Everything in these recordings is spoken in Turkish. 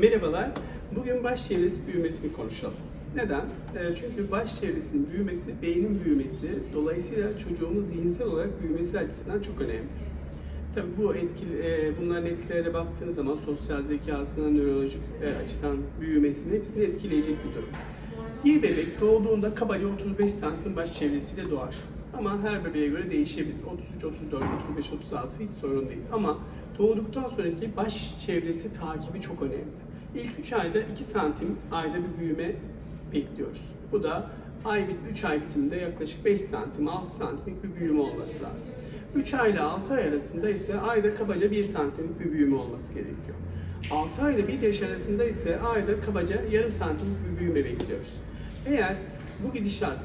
Merhabalar. Bugün baş çevresi büyümesini konuşalım. Neden? Ee, çünkü baş çevresinin büyümesi, beynin büyümesi, dolayısıyla çocuğumuz zihinsel olarak büyümesi açısından çok önemli. Tabii bu etkili, e, bunların etkilerine baktığınız zaman sosyal zekasına, nörolojik e, açıdan büyümesini hepsini etkileyecek bir durum. Bir bebek doğduğunda kabaca 35 santim baş çevresiyle doğar. Ama her bebeğe göre değişebilir. 33, 34, 35, 36 hiç sorun değil. Ama doğduktan sonraki baş çevresi takibi çok önemli. İlk 3 ayda 2 santim ayda bir büyüme bekliyoruz. Bu da ay 3 ay bitiminde yaklaşık 5 santim, 6 santimlik bir büyüme olması lazım. 3 ay ile 6 ay arasında ise ayda kabaca 1 santimlik bir büyüme olması gerekiyor. 6 ay ile 1 yaş arasında ise ayda kabaca yarım santimlik bir büyüme bekliyoruz. Eğer bu gidişat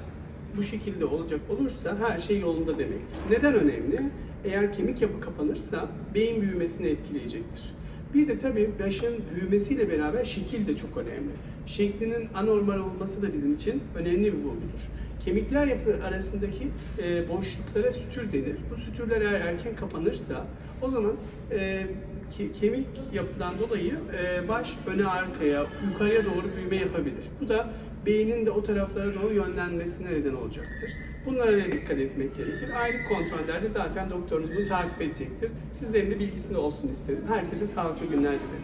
bu şekilde olacak olursa her şey yolunda demektir. Neden önemli? Eğer kemik yapı kapanırsa beyin büyümesini etkileyecektir. Bir de tabii başın büyümesiyle beraber şekil de çok önemli. Şeklinin anormal olması da bizim için önemli bir bulgudur. Kemikler yapı arasındaki e, boşluklara sütür denir. Bu sütürler eğer erken kapanırsa o zaman e, ki- kemik yapıdan dolayı e, baş öne arkaya, yukarıya doğru büyüme yapabilir. Bu da beynin de o taraflara doğru yönlenmesine neden olacaktır. Bunlara da dikkat etmek gerekir. Aylık kontrollerde zaten doktorunuz bunu takip edecektir. Sizlerin de bilgisinde olsun istedim. Herkese sağlıklı günler dilerim.